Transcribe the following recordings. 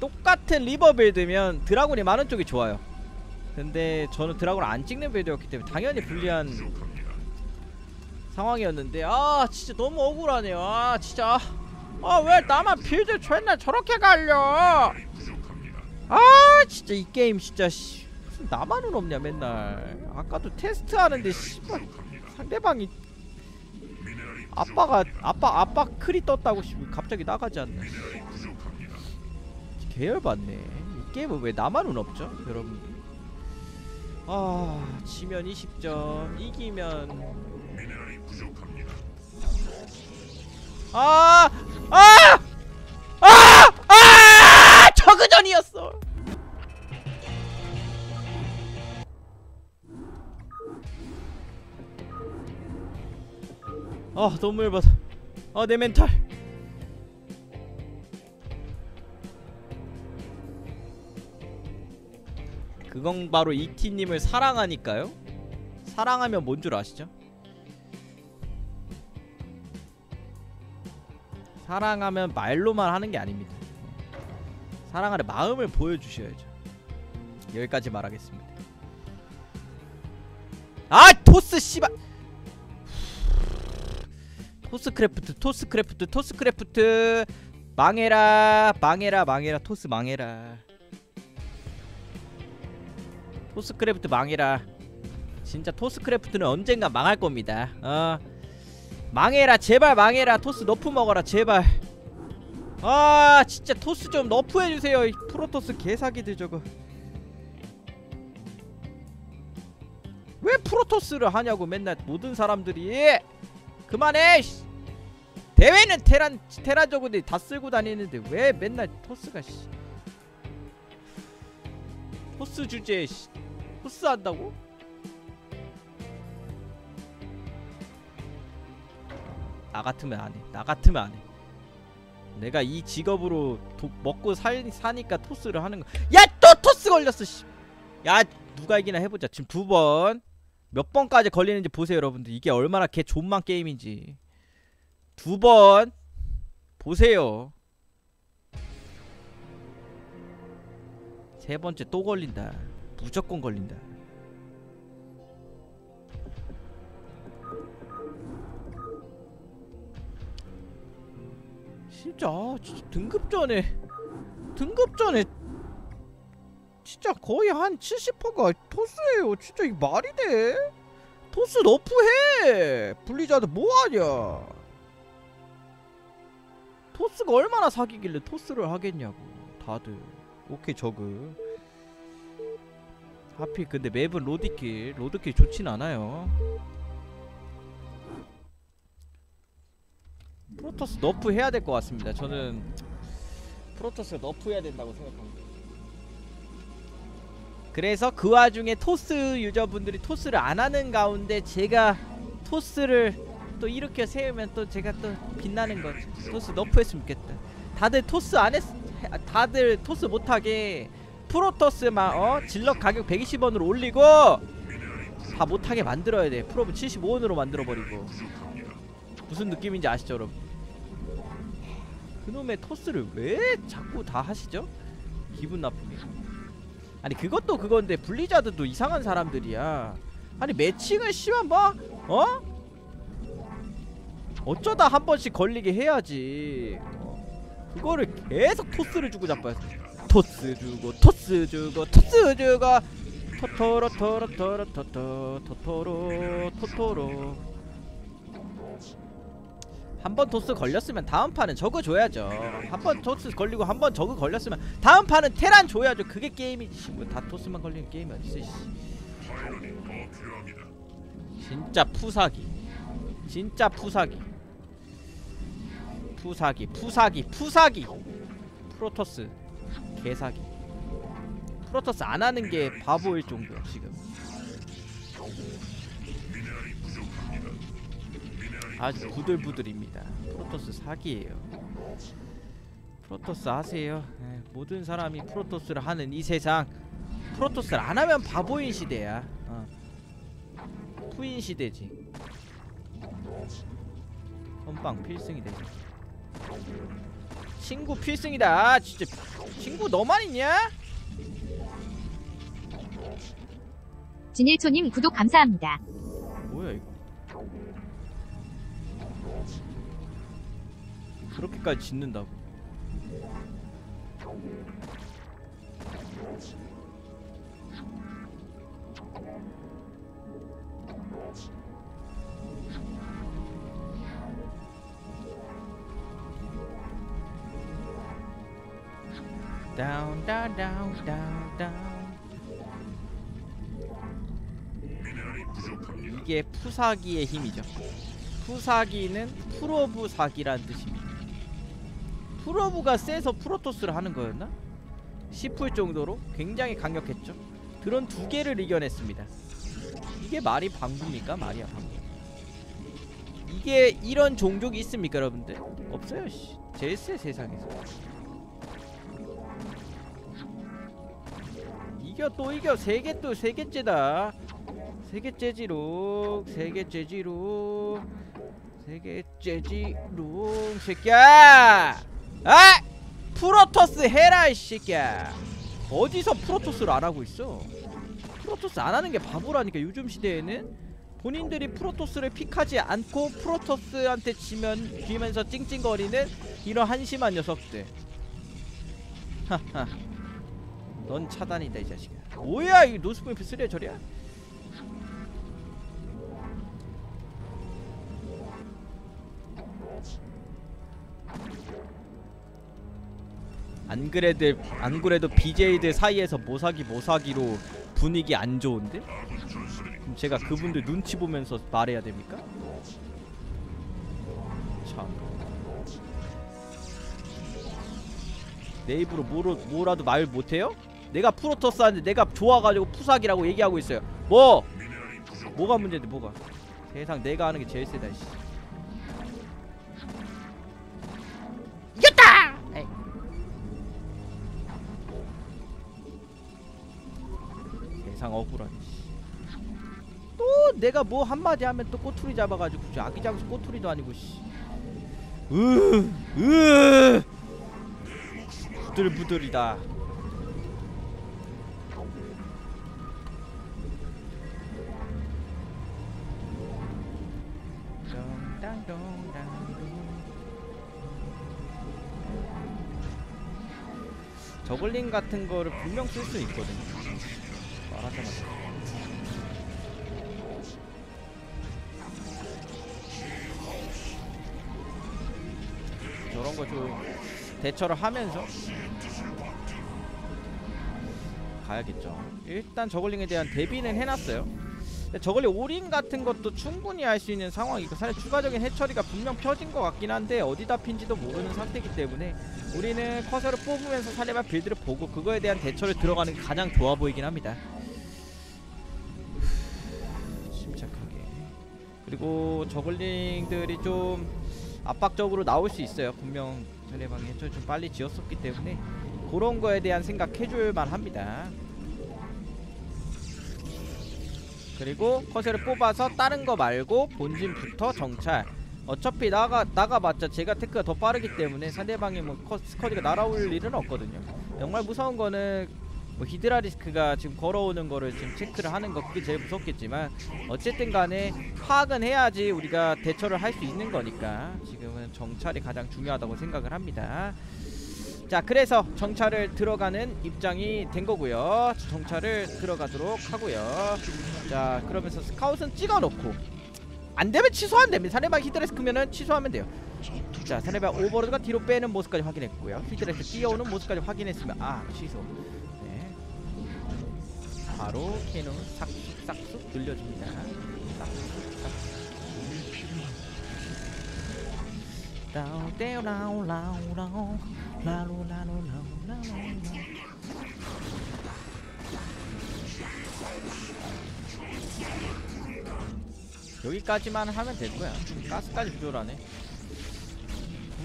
똑같은 리버 빌드면 드라군이 많은 쪽이 좋아요. 근데 저는 드라군을 안 찍는 빌드였기 때문에 당연히 불리한 상황이었는데 아 진짜 너무 억울하네요. 아 진짜. 아 왜 나만 빌드 맨날 저렇게 갈려? 아 진짜 이 게임 진짜 씨. 무슨 나만은 없냐 맨날. 아까도 테스트 하는데 씨발. 상대방이 아빠가 아빠 아빠 크리 떴다고 씨. 갑자기 나가지 않나 계열받네 이 게임은 왜 나만은 없죠 여러분 아 지면 20점 이기면 아! 아! 아! 아! 저그전이었어. 아, 너무 열받아. 아, 내 멘탈. 그건 바로 이티님을 사랑하니까요. 사랑하면 뭔 줄 아시죠? 사랑하면 말로만 하는 게 아닙니다. 사랑하는 마음을 보여주셔야죠. 여기까지 말하겠습니다. 아 토스 씨발 토스크래프트 토스크래프트 토스크래프트 망해라 망해라 망해라 토스 망해라 토스크래프트 망해라. 진짜 토스크래프트는 언젠가 망할 겁니다. 어. 망해라 제발 망해라. 토스 너프 먹어라 제발. 아 진짜 토스 좀 너프 해주세요 이 프로토스 개사기들 저거. 왜 프로토스를 하냐고 맨날 모든 사람들이. 그만해 씨. 대회는 테란 테란 저거들 다 쓸고 다니는데 왜 맨날 토스가 씨. 토스 주제에 씨 토스 한다고? 나 같으면 안 해. 나 같으면 안 해. 내가 이 직업으로 도, 먹고 살, 사니까 토스를 하는 거. 야, 또 토스 걸렸어. 씨. 야, 누가 이기나 해보자. 지금 두 번. 몇 번까지 걸리는지 보세요, 여러분들. 이게 얼마나 개 존만 게임인지. 두 번. 보세요. 세 번째 또 걸린다. 무조건 걸린다. 진짜 아, 진짜 등급 전에 등급 전에 진짜 거의 한 70%가 토스예요. 진짜 이 말이 돼? 토스 너프해. 블리자드 뭐하냐? 토스가 얼마나 사기길래 토스를 하겠냐고 다들. 오케이 저그. 하필 근데 맵은 로드킬 로드킬 좋진 않아요. 프로토스 너프 해야 될 것 같습니다. 저는 프로토스 너프 해야 된다고 생각합니다. 그래서 그 와중에 토스 유저분들이 토스를 안 하는 가운데 제가 토스를 또 이렇게 세우면 또 제가 또 빛나는 거죠. 토스 너프 했으면 좋겠다. 다들 토스 안 했, 해- 다들 토스 못하게 프로토스만 어 질럿 가격 120원으로 올리고 다 못하게 만들어야 돼. 프로브 75원으로 만들어버리고 무슨 느낌인지 아시죠, 여러분? 그놈의 토스를 왜 자꾸 다 하시죠? 기분 나쁘게. 아니 그것도 그건데 블리자드도 이상한 사람들이야. 아니 매칭을 씨만 봐, 어? 어쩌다 한 번씩 걸리게 해야지. 어? 그거를 계속 토스를 주고 자빠요. 토스 주고 토스 주고 토스 주고 토토로 토로 토로 토토 토토로 토토로 한 번 토스 걸렸으면 다음 판은 저거 줘야죠. 한 번 토스 걸리고 한 번 저거 걸렸으면 다음 판은 테란 줘야죠. 그게 게임이지. 뭐다 토스만 걸리는 게임이 어딨어. 씨. 진짜 푸사기. 진짜 푸사기. 푸사기, 푸사기, 푸사기. 프로토스 개사기. 프로토스 안 하는 게 바보일 정도야 지금. 아주 부들부들입니다. 프로토스 사기예요. 프로토스 하세요. 예, 모든 사람이 프로토스를 하는 이 세상 프로토스를 안 하면 바보인 시대야. 어. 푸인 시대지. 선빵 필승이 되지. 친구 필승이다. 아, 진짜 친구 너만 있냐? 진일초님 구독 감사합니다. 뭐야 이거 그렇게까지 짓는다고 down down down down down 이게 푸사기의 힘이죠. 푸사기는 프로브 사기란 뜻입니다. 프로브가 세서 프로토스를 하는 거였나? 싶을 정도로 굉장히 강력했죠. 드론 두 개를 이겨냈습니다. 이게 말이 방구입니까? 말이야 방구. 이게 이런 종족이 있습니까, 여러분들? 없어요, 씨. 세 세상에서. 이겨 또 이겨. 세 개 또 세 개째다. 세 개째지롱 세 개째지롱 세 개째지롱 새끼야! 아! 프로토스 해라 이 새끼야. 어디서 프로토스를 안 하고 있어? 프로토스 안 하는 게 바보라니까 요즘 시대에는? 본인들이 프로토스를 픽하지 않고 프로토스한테 지면 지면서 찡찡거리는 이런 한심한 녀석들. 하하 넌 차단이다 이 자식아 뭐야 이 노스포인트 쓰레 저리야 안 그래도 안 그래도 BJ들 사이에서 모사기 모사기로 분위기 안 좋은데? 그럼 제가 그분들 눈치 보면서 말해야 됩니까? 참. 내 입으로 뭐로, 뭐라도 말 못해요? 내가 프로토스 하는데 내가 좋아가지고 푸사기라고 얘기하고 있어요. 뭐? 뭐가 문제인데 뭐가? 세상 내가 하는 게 제일 세다 씨. 이겼다! 에이. 세상 억울하네 씨. 또 내가 뭐 한마디 하면 또 꼬투리 잡아가지고 저 아기 장수 꼬투리도 아니고 씨. 으, 으, 부들부들이다. 저글링 같은 거를 분명 쓸 수 있거든요. 말하자마자. 저런 거 좀 대처를 하면서 가야겠죠. 일단 저글링에 대한 대비는 해놨어요. 저글링 올인 같은 것도 충분히 할 수 있는 상황이고 사실 추가적인 해처리가 분명 펴진 것 같긴 한데 어디다 핀지도 모르는 상태이기 때문에 우리는 커서를 뽑으면서 사례바 빌드를 보고 그거에 대한 대처를 들어가는 게 가장 좋아 보이긴 합니다. 침착하게. 그리고 저글링들이 좀 압박적으로 나올 수 있어요. 분명 상대방이 해처리 좀 빨리 지었었기 때문에 그런 거에 대한 생각해줄 만 합니다. 그리고 커세를 뽑아서 다른 거 말고 본진부터 정찰. 어차피 나가 나가봤자 제가 테크가 더 빠르기 때문에 상대방이 뭐 커, 스커디가 날아올 일은 없거든요. 정말 무서운 거는 뭐 히드라리스크가 지금 걸어오는 거를 지금 체크를 하는 거 그게 제일 무섭겠지만 어쨌든 간에 파악은 해야지 우리가 대처를 할 수 있는 거니까 지금은 정찰이 가장 중요하다고 생각을 합니다 자 그래서 정찰을 들어가는 입장이 된 거고요. 정찰을 들어가도록 하고요. 자 그러면서 스카웃은 찍어놓고 안되면 취소하면 됩니다. 사내방 히드레스 크면은 취소하면 돼요. 자 사내방 오버로드가 뒤로 빼는 모습까지 확인했고요. 히드레스 뛰어오는 모습까지 확인했으면 아 취소. 네. 바로 캐논 싹둑 늘려줍니다. 싹둑 싹둑 라우 라우 라루 라루 라우 라우 여기까지만 하면 될 거야. 가스까지 부족하네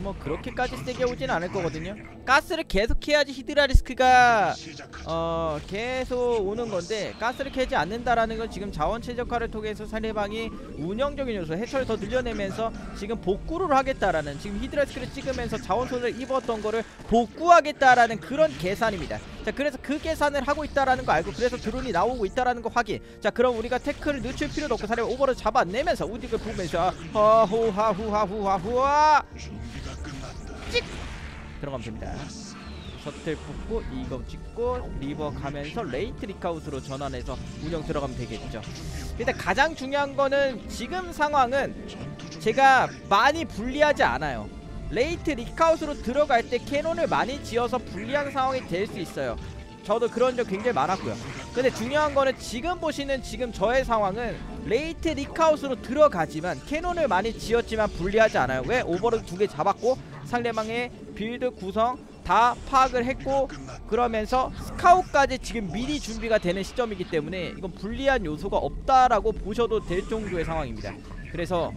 뭐 그렇게까지 세게 오진 않을 거거든요. 가스를 계속 해야지 히드라 리스크가 어 계속 오는 건데 가스를 캐지 않는다라는 건 지금 자원 최적화를 통해서 상대방이 운영적인 요소 해처를 더 늘려내면서 지금 복구를 하겠다라는 지금 히드라 리스크를 찍으면서 자원 손을 입었던 거를 복구하겠다라는 그런 계산입니다. 자 그래서 그 계산을 하고 있다라는 거 알고 그래서 드론이 나오고 있다라는 거 확인. 자 그럼 우리가 태클을 늦출 필요도 없고 사례 오버를 잡아내면서 우딕을 부으면서 하후하후하후하후하 찍 들어가면 됩니다. 셔틀 뽑고 이거 찍고 리버 가면서 레이트 리카웃으로 전환해서 운영 들어가면 되겠죠. 일단 가장 중요한 거는 지금 상황은 제가 많이 불리하지 않아요. 레이트 리카웃으로 들어갈 때 캐논을 많이 지어서 불리한 상황이 될 수 있어요. 저도 그런 적 굉장히 많았고요. 근데 중요한 거는 지금 보시는 지금 저의 상황은 레이트 리카웃으로 들어가지만 캐논을 많이 지었지만 불리하지 않아요. 왜? 오버로드 두개 잡았고 상대방의 빌드 구성 다 파악을 했고 그러면서 스카웃까지 지금 미리 준비가 되는 시점이기 때문에 이건 불리한 요소가 없다라고 보셔도 될 정도의 상황입니다. 그래서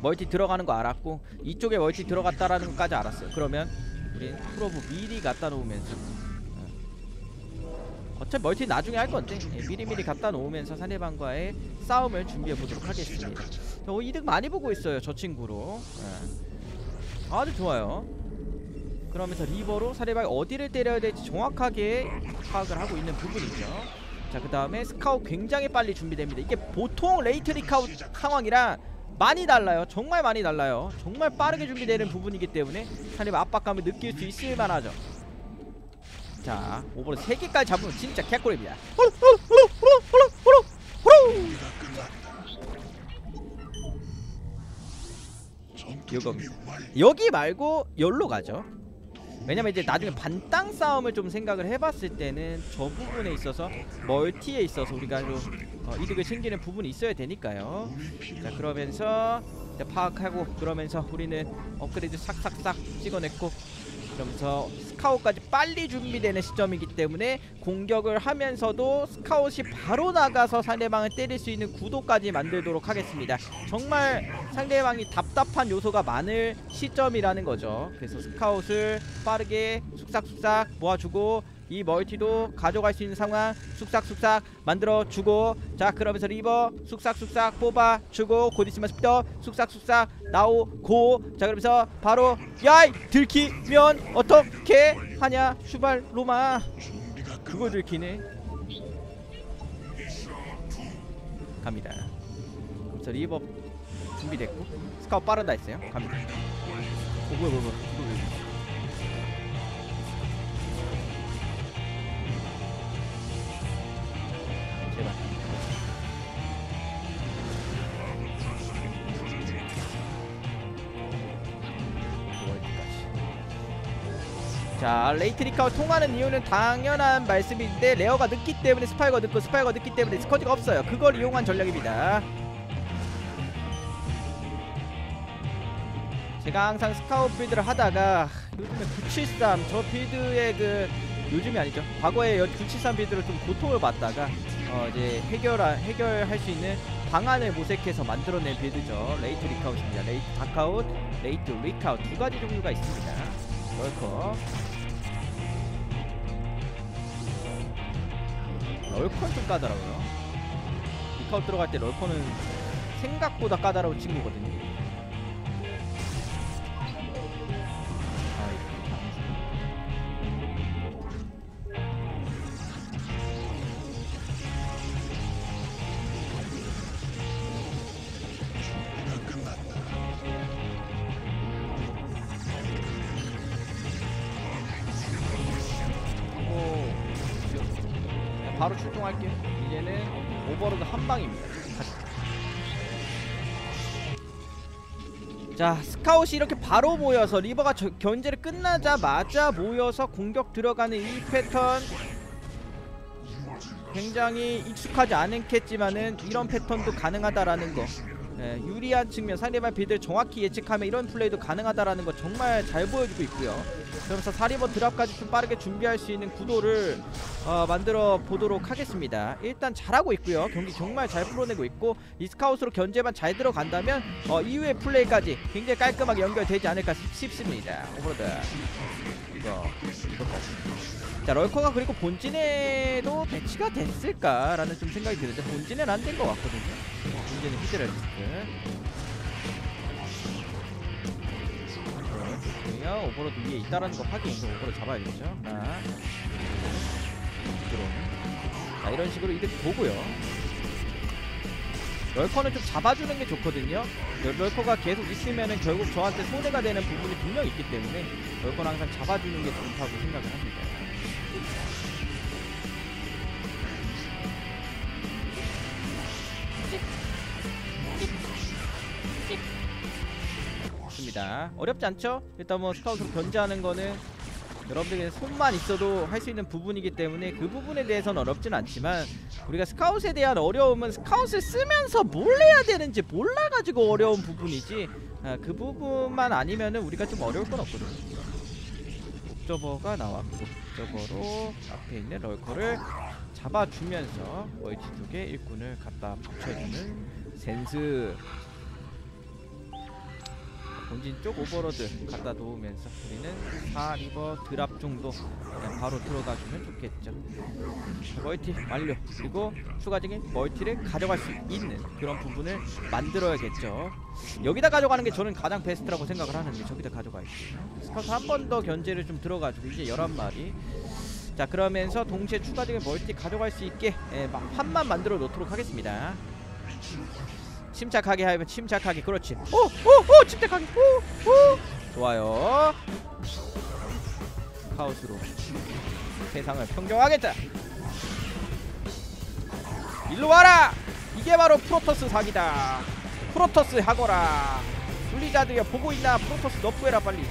멀티 들어가는 거 알았고 이쪽에 멀티 들어갔다라는 것까지 알았어요. 그러면 우린 프로브 미리 갖다 놓으면서 어. 어차피 멀티 나중에 할 건데 예, 미리미리 갖다 놓으면서 상대방과의 싸움을 준비해 보도록 하겠습니다. 저 이득 많이 보고 있어요 저 친구로. 예. 아주 좋아요. 그러면서 리버로 상대방이 어디를 때려야 될지 정확하게 파악을 하고 있는 부분이죠. 자, 그 다음에 스카웃 굉장히 빨리 준비됩니다. 이게 보통 레이트 리카웃 상황이랑 많이 달라요. 정말 많이 달라요. 정말 빠르게 준비되는 부분이기 때문에 상대방 압박감을 느낄 수 있을 만하죠. 자, 오버를 3개까지 잡으면 진짜 개꿀입니다. 이겁니다. 여기 말고 열로 가죠. 왜냐면 이제 나중에 반땅 싸움을 좀 생각을 해봤을 때는 저 부분에 있어서 멀티에 있어서 우리가 좀 어, 이득을 챙기는 부분이 있어야 되니까요. 자 그러면서 파악하고 그러면서 우리는 업그레이드 싹싹싹 찍어냈고 그러면서 스카웃까지 빨리 준비되는 시점이기 때문에 공격을 하면서도 스카웃이 바로 나가서 상대방을 때릴 수 있는 구도까지 만들도록 하겠습니다. 정말 상대방이 답답한 요소가 많을 시점이라는 거죠. 그래서 스카웃을 빠르게 쑥싹쑥싹 모아주고 이 멀티도 가져갈 수 있는 상황 쑥싹쑥싹 만들어주고 자 그러면서 리버 쑥싹쑥싹 뽑아주고 곧 있으면 스피더 쑥싹쑥싹 나오고 자 그러면서 바로 야이 들키면 어떻게 하냐 슈발 로마. 그거 들키네. 갑니다. 그래서 리버 준비됐고 스카웃 빠르다 했어요. 갑니다. 오 뭐야 뭐야 뭐 자 레이트 리카와 통하는 이유는 당연한 말씀인데 레어가 늦기 때문에 스파이가 늦고 스파이가 늦기 때문에 스커지가 없어요. 그걸 이용한 전략입니다. 제가 항상 스카웃 빌드를 하다가 요즘에 973 저 빌드의 그 요즘이 아니죠. 과거에 973 빌드를 좀 고통을 받다가 어 이제 해결 해결할 수 있는 방안을 모색해서 만들어낸 빌드죠. 레이트 리카웃입니다. 레이트 다카웃 레이트 리카웃 두 가지 종류가 있습니다. 럴커 럴커는 좀 까다로워요. 리카웃 들어갈 때 럴커는 생각보다 까다로운 친구거든요 자, 스카웃이 이렇게 바로 모여서 리버가 저, 견제를 끝나자마자 모여서 공격 들어가는 이 패턴. 굉장히 익숙하지 않겠지만은 이런 패턴도 가능하다라는 거 예, 유리한 측면 상대방 빌드를 정확히 예측하며 이런 플레이도 가능하다라는 거 정말 잘 보여주고 있고요. 그러면서 사리버 드랍까지 좀 빠르게 준비할 수 있는 구도를 어, 만들어 보도록 하겠습니다. 일단 잘하고 있고요. 경기 정말 잘 풀어내고 있고 이스카웃으로 견제만 잘 들어간다면 어, 이후의 플레이까지 굉장히 깔끔하게 연결되지 않을까 싶- 싶습니다. 오버로드 이거 이거까지. 자 럴커가 그리고 본진에도 배치가 됐을까라는 좀 생각이 드는데 본진에는 안 된 것 같거든요. 본진은 히드라리스크. 좋고요. 오버로드 위에 있다라는 거 확인. 그럼 오버로드 잡아야겠죠. 하나, 둘, 들어. 자 이런 식으로 이득 보고요. 럴커는 좀 잡아주는 게 좋거든요. 럴- 럴커가 계속 있으면은 결국 저한테 손해가 되는 부분이 분명 있기 때문에 럴커는 항상 잡아주는 게 좋다고 생각을 합니다. 좋습니다. 어렵지 않죠? 일단 뭐 스카웃으로 견제하는 거는 여러분들에게 손만 있어도 할 수 있는 부분이기 때문에 그 부분에 대해서는 어렵진 않지만 우리가 스카웃에 대한 어려움은 스카웃을 쓰면서 뭘 해야 되는지 몰라가지고 어려운 부분이지 아, 그 부분만 아니면은 우리가 좀 어려울 건 없거든요. 옥저버가 나왔고 옥저버로 앞에 있는 럴커를 잡아주면서 멀티 두개 일꾼을 갖다 붙여주는 센스 본진 쪽 오버로드 갖다 놓으면서 우리는 4 리버 드랍 정도 그냥 바로 들어가주면 좋겠죠. 자, 멀티 완료. 그리고 추가적인 멀티를 가져갈 수 있는 그런 부분을 만들어야겠죠. 여기다 가져가는 게 저는 가장 베스트라고 생각을 하는데 저기다 가져가야죠 스카우트 한 번 더 견제를 좀 들어가지고 이제 11마리. 자 그러면서 동시에 추가적인 멀티 가져갈 수 있게 예, 마- 판만 만들어 놓도록 하겠습니다 침착하게 하면 침착하게 그렇지. 오오오 침착하게. 오오. 좋아요. 카오스로 세상을 평정하겠다. 일로 와라! 이게 바로 프로토스 사기다. 프로토스 하거라. 블리자드야 보고 있나? 프로토스 너프해라 빨리.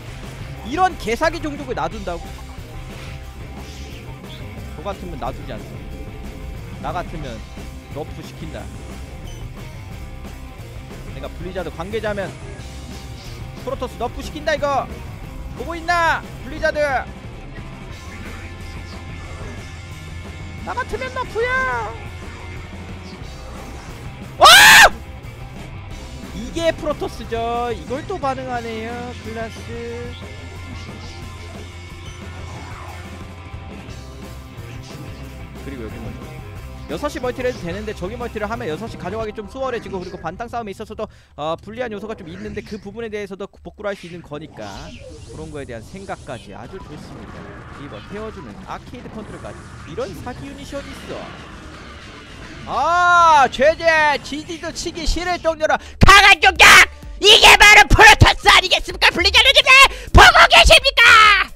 이런 개사기 종족을 놔둔다고? 저 같으면 놔두지 않습니다. 나 같으면 너프 시킨다 내가 블리자드 관계자면 프로토스 너프 시킨다 이거. 보고 있나? 블리자드. 나 같으면 너프야. 와! 이게 프로토스죠. 이걸 또 반응하네요 클라스. 그리고 여기 뭐죠 6시 멀티를 해도 되는데 저기 멀티를 하면 6시 가져가기 좀 수월해지고 그리고 반땅 싸움에 있어서도 어, 불리한 요소가 좀 있는데 그 부분에 대해서도 복구를 할 수 있는 거니까 그런 거에 대한 생각까지 아주 좋습니다 리버 태워주는 아케이드 컨트롤까지 이런 사기 유닛이 어디 있어 아 제재 지지도 치기 싫을 정도로 강한 공격! 이게 바로 프로토스 아니겠습니까? 블리자르님들 보고 계십니까?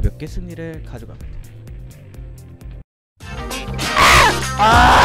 가볍게 승리를 가져갑니다. 배